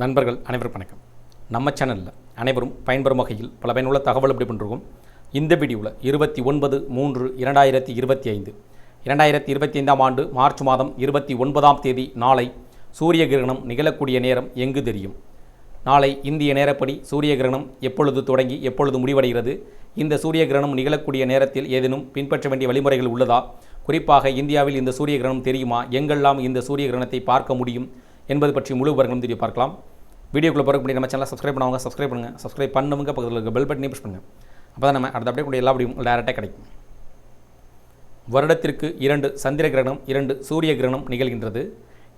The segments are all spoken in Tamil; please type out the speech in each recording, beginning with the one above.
நண்பர்கள் அனைவருக்கும் வணக்கம். நம்ம சேனலில் அனைவரும் பயன்பெறும் வகையில் பல பயனுள்ள தகவல் எப்படி பண்ணுறோம் இந்த வீடியோவில் இருபத்தி ஒன்பது மூன்று இரண்டாயிரத்தி இருபத்தி ஐந்து. இரண்டாயிரத்தி இருபத்தி ஐந்தாம் ஆண்டு மார்ச் மாதம் இருபத்தி ஒன்பதாம் தேதி நாளை சூரிய கிரகணம் நிகழக்கூடிய நேரம் எங்கு தெரியும்? நாளை இந்திய நேரப்படி சூரிய கிரகணம் எப்பொழுது தொடங்கி எப்பொழுது முடிவடைகிறது? இந்த சூரிய கிரகணம் நிகழக்கூடிய நேரத்தில் ஏதேனும் பின்பற்ற வேண்டிய வழிமுறைகள் உள்ளதா? குறிப்பாக இந்தியாவில் இந்த சூரிய கிரகணம் தெரியுமா? எங்கெல்லாம் இந்த சூரிய கிரகணத்தை பார்க்க முடியும்? என்பது பற்றி முழு விவரங்களும் தெரிய பார்க்கலாம். வீடியோக்குள்ளே போகிறக்கு நம்ம சேனலை சப்ஸ்கிரைப் பண்ணுவாங்க சப்ஸ்கிரைப் பண்ணுங்கள் சப்ஸ்கிரைப் பண்ணுங்க பக்கத்தில் இருக்க பெல் பட்டனையும் ப்ரெஸ் பண்ணுங்கள் அப்போ தான் நம்ம அடுத்த அப்படியே கூட எல்லா வீடியும் டேரெக்டாக கிடைக்கும். வருடத்திற்கு இரண்டு சந்திர கிரகணம் இரண்டு சூரிய கிரகணம் நிகழ்கின்றது.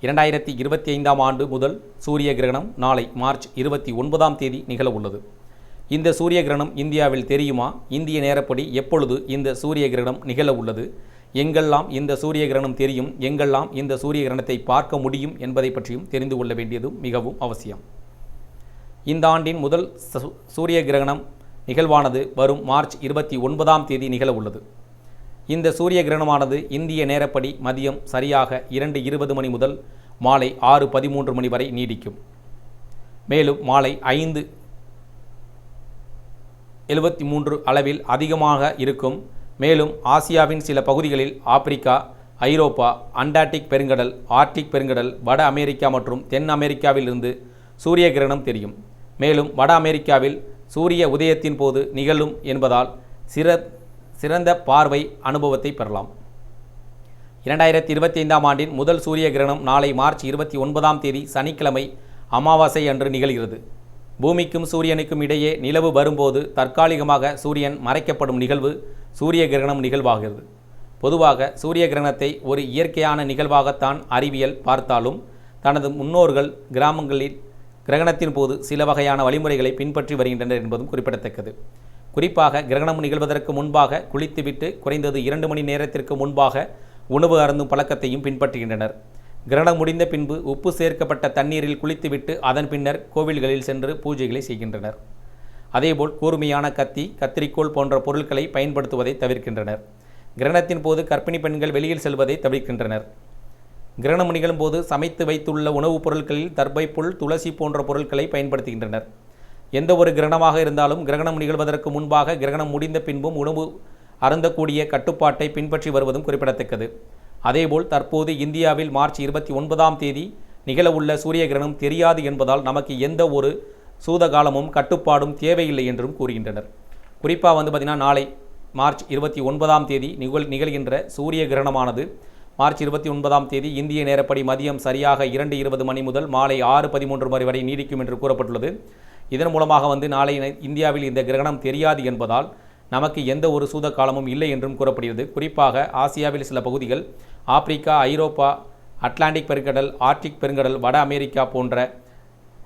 இரண்டாயிரத்தி இருபத்தி ஐந்தாம் ஆண்டு முதல் சூரிய கிரகணம் நாளை மார்ச் இருபத்தி ஒன்பதாம் தேதி நிகழ உள்ளது. இந்த சூரிய கிரகணம் இந்தியாவில் தெரியுமா? இந்திய நேரப்படி எப்பொழுது இந்த சூரிய கிரகணம் நிகழ உள்ளது? எங்கெல்லாம் இந்த சூரிய கிரகணம் தெரியும் எங்கெல்லாம் இந்த சூரிய கிரகணத்தை பார்க்க முடியும் என்பதை பற்றியும் தெரிந்து கொள்ள வேண்டியதும் மிகவும் அவசியம். இந்த ஆண்டின் முதல் சு- சூரிய கிரகணம் நிகழ்வானது வரும் மார்ச் இருபத்தி ஒன்பதாம் தேதி நிகழ உள்ளது. இந்த சூரிய கிரகணமானது இந்திய நேரப்படி மதியம் சரியாக இரண்டு இருபது மணி முதல் மாலை ஆறு பதிமூன்று மணி வரை நீடிக்கும். மேலும் மாலை ஐந்து எழுபத்தி மூன்று அளவில் அதிகமாக இருக்கும் மேலும் ஆசியாவின் சில பகுதிகளில் ஆப்பிரிக்கா ஐரோப்பா அண்டார்டிக் பெருங்கடல் ஆர்டிக் பெருங்கடல் வட அமெரிக்கா மற்றும் தென் அமெரிக்காவிலிருந்து சூரிய கிரகணம் தெரியும். மேலும் வட அமெரிக்காவில் சூரிய உதயத்தின் போது நிகழும் என்பதால் சிற சிறந்த பார்வை அனுபவத்தை பெறலாம். இரண்டாயிரத்தி இருபத்தி ஐந்தாம் ஆண்டின் முதல் சூரிய கிரகணம் நாளை மார்ச் இருபத்தி ஒன்பதாம் தேதி சனிக்கிழமை அமாவாசை அன்று நிகழ்கிறது. பூமிக்கும் சூரியனுக்கும் இடையே நிலவு வரும்போது தற்காலிகமாக சூரியன் மறைக்கப்படும் நிகழ்வு சூரிய கிரகணம் நிகழ்வாகிறது. பொதுவாக சூரிய கிரகணத்தை ஒரு இயற்கையான நிகழ்வாகத்தான் அறிவியல் பார்த்தாலும் தனது முன்னோர்கள் கிராமங்களில் கிரகணத்தின் போது சில வகையான வழிமுறைகளை பின்பற்றி வருகின்றனர் என்பதும் குறிப்பிடத்தக்கது. குறிப்பாக கிரகணம் நிகழ்வதற்கு முன்பாக குளித்துவிட்டு குறைந்தது இரண்டு மணி நேரத்திற்கு முன்பாக உணவு அருந்தும் பழக்கத்தையும் பின்பற்றுகின்றனர். கிரகணம் முடிந்த பின்பு உப்பு சேர்க்கப்பட்ட தண்ணீரில் குளித்துவிட்டு அதன் பின்னர் கோவில்களில் சென்று பூஜைகளை செய்கின்றனர். அதேபோல் கூர்மையான கத்தி கத்திரிக்கோல் போன்ற பொருட்களை பயன்படுத்துவதை தவிர்க்கின்றனர். கிரகணத்தின் போது கர்ப்பிணி பெண்கள் வெளியில் செல்வதை தவிர்க்கின்றனர். கிரகணம் நிகழும் போது சமைத்து வைத்துள்ள உணவுப் பொருட்களில் தர்பை புல் துளசி போன்ற பொருட்களை பயன்படுத்துகின்றனர். எந்த ஒரு கிரகணமாக இருந்தாலும் கிரகணம் நிகழ்வதற்கு முன்பாக கிரகணம் முடிந்த பின்பும் உணவு அருந்தக்கூடிய கட்டுப்பாட்டை பின்பற்றி வருவதும் குறிப்பிடத்தக்கது. அதேபோல் தற்போது இந்தியாவில் மார்ச் இருபத்தி ஒன்பதாம் தேதி நிகழவுள்ள சூரிய கிரகணம் தெரியாது என்பதால் நமக்கு எந்த ஒரு சூதகாலமும் கட்டுப்பாடும் தேவையில்லை என்றும் கூறுகின்றனர். குறிப்பாக வந்து பார்த்திங்கன்னா நாளை மார்ச் இருபத்தி ஒன்பதாம் தேதி நிகழ் நிகழ்கின்ற சூரிய கிரகணமானது மார்ச் இருபத்தி ஒன்பதாம் தேதி இந்திய நேரப்படி மதியம் சரியாக இரண்டு இருபது மணி முதல் மாலை ஆறு பதிமூன்று மணி வரை நீடிக்கும் என்று கூறப்பட்டுள்ளது. இதன் மூலமாக வந்து நாளை இந்தியாவில் இந்த கிரகணம் தெரியாது என்பதால் நமக்கு எந்த ஒரு சூத காலமும் இல்லை என்றும் கூறப்படுகிறது. குறிப்பாக ஆசியாவில் சில பகுதிகள் ஆப்பிரிக்கா ஐரோப்பா அட்லாண்டிக் பெருங்கடல் ஆர்டிக் பெருங்கடல் வட அமெரிக்கா போன்ற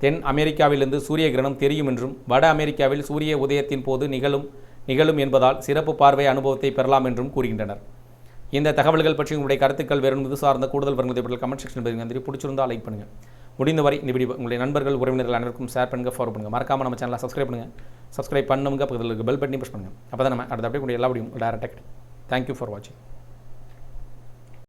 தென் அமெரிக்காவிலிருந்து சூரிய கிரகணம் தெரியும் என்றும் வட அமெரிக்காவில் சூரிய உதயத்தின் போது நிகழும் நிகழும் என்பதால் சிறப்பு பார்வை அனுபவத்தை பெறலாம் என்றும் கூறுகின்றனர். இந்த தகவல்கள் பற்றி உங்களுடைய கருத்துக்கள் வேறு இது சார்ந்த கூடுதல் வருவதை கமெண்ட் செக்ஷன் பதிவு நன்றி. பிடிச்சிருந்தால் லைக் பண்ணுங்கள் முடிந்தவரை இந்த வீடியோ உங்களுடைய நண்பர்கள் உறவினர்கள் அனைவருக்கும் ஷேர் பண்ணுங்கள் ஃபாலோ பண்ணுங்கள் மறக்காமல் நம்ம சேனலை சப்ஸ்கிரைப் பண்ணுங்கள் சப்ஸ்கிரைப் பண்ணுங்க பக்கத்தில் இருக்க பெல் பட்டனையும் ப்ரெஸ் பண்ணுங்கள் அப்போ தான் நம்ம அடுத்த அப்படியே கூட எல்லா வீடியும் டேரக்டாக கிடைக்கும். தேங்க்யூ ஃபார் வாட்சிங்